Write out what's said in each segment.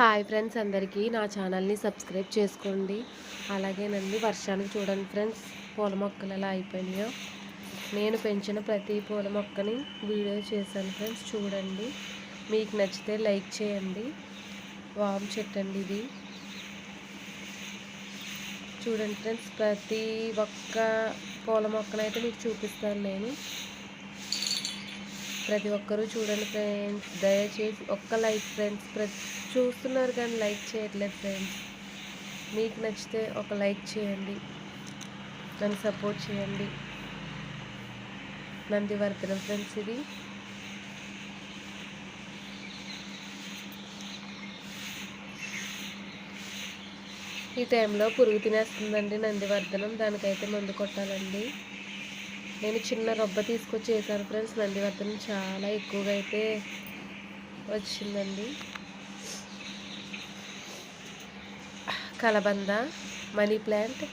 Hi friends అందరికీ నా ఛానల్ని సబ్స్క్రైబ్ చేసుకోండి. అలాగే నండి వర్షానికి చూడండి ఫ్రెండ్స్ పూల మొక్కలు ఎలా అయిపోయినాయో. నేను పెంచిన ప్రతి పూల మొక్కని వీడియో చేశాను ఫ్రెండ్స్ చూడండి. మీకు నచ్చితే లైక్ చేయండి. వామ్ చెట్టు అండి ఇది. చూడండి ఫ్రెండ్స్ ప్రతి ఒక్క పూల మొక్కనైతే మీకు చూపిస్తాను నేను. ప్రతి ఒక్కరూ చూడండి ఫ్రెండ్స్. దయచేసి ఒక్క లైక్ ఫ్రెండ్స్. ప్రతి చూస్తున్నారు కానీ లైక్ చేయట్లేదు ఫ్రెండ్స్. మీకు నచ్చితే ఒక లైక్ చేయండి. నన్ను సపోర్ట్ చేయండి. నందివర్ధనం ఫ్రెండ్స్ ఇది. ఈ టైంలో పురుగు తినేస్తుందండి నందివర్ధనం. దానికైతే మందు కొట్టాలండి. నేను చిన్న రొబ్బ తీసుకొచ్చి వేసాను ఫ్రెండ్స్. వద్దన చాలా ఎక్కువగా అయితే వచ్చిందండి. కలబంద మనీ ప్లాంట్.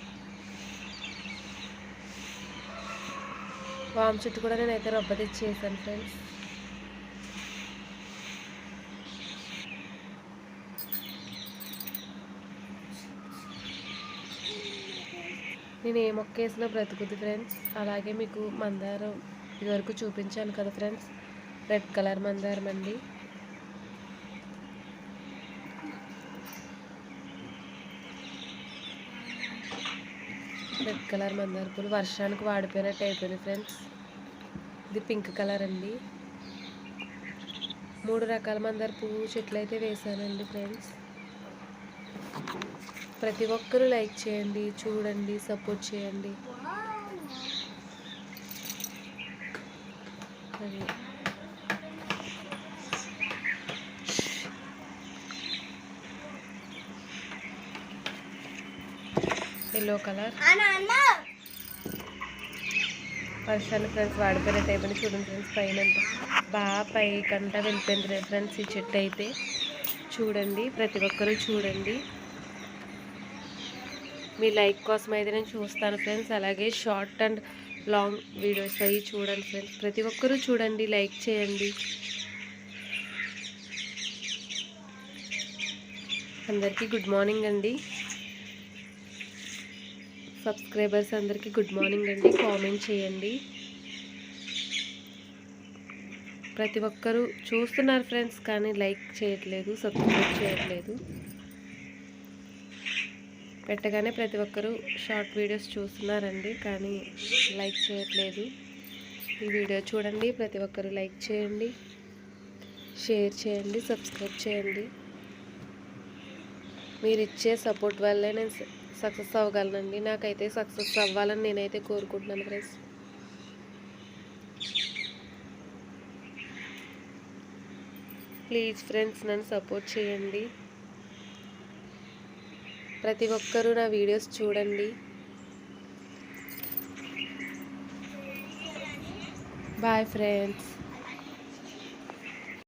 వామ్ చెట్టు కూడా నేనైతే రొబ్బ తెచ్చి వేసాను ఫ్రెండ్స్. నేను ఏ మొక్క వేసినా బ్రతుకుద్ది ఫ్రెండ్స్ అలాగే మీకు మందారం ఇదివరకు చూపించాను కదా ఫ్రెండ్స్ రెడ్ కలర్ మందారం అండి. రెడ్ కలర్ మందార పూలు వర్షానికి వాడిపోయినట్టు అయిపోయింది ఫ్రెండ్స్ ఇది పింక్ కలర్ అండి. మూడు రకాల మందార పువ్వు చెట్లు అయితే వేసానండి ఫ్రెండ్స్ ప్రతి ఒక్కరూ లైక్ చేయండి చూడండి సపోర్ట్ చేయండి. ఎల్లో కలర్ వర్షాలు ఫ్రెండ్స్ వాడిపోయిన టైంని చూడండి ఫ్రెండ్స్ పైన బాగా పైకంట వెళ్ళిపోయింది ఫ్రెండ్స్ ఈ చెట్టు అయితే. చూడండి ప్రతి ఒక్కరూ చూడండి. మీ లైక్ కోసం అయితే నేను చూస్తాను ఫ్రెండ్స్. అలాగే షార్ట్ అండ్ లాంగ్ వీడియోస్ అవి చూడండి ఫ్రెండ్స్. ప్రతి ఒక్కరూ చూడండి లైక్ చేయండి. అందరికీ గుడ్ మార్నింగ్ అండి. సబ్స్క్రైబర్స్ అందరికీ గుడ్ మార్నింగ్ అండి. కామెంట్ చేయండి. ప్రతి ఒక్కరూ చూస్తున్నారు ఫ్రెండ్స్ కానీ లైక్ చేయట్లేదు సబ్స్క్రైబ్ చేయట్లేదు. పెట్టగానే ప్రతి ఒక్కరూ షార్ట్ వీడియోస్ చూస్తున్నారండి కానీ లైక్ చేయట్లేదు. ఈ వీడియో చూడండి ప్రతి ఒక్కరూ లైక్ చేయండి షేర్ చేయండి సబ్స్క్రైబ్ చేయండి. మీరు ఇచ్చే సపోర్ట్ వల్లే నేను సక్సెస్ అవ్వగలనండి. నాకైతే సక్సెస్ అవ్వాలని నేనైతే కోరుకుంటున్నాను ఫ్రెండ్స్. ప్లీజ్ ఫ్రెండ్స్ నన్ను సపోర్ట్ చేయండి. ప్రతి ఒక్కరూ నా వీడియోస్ చూడండి. Bye friends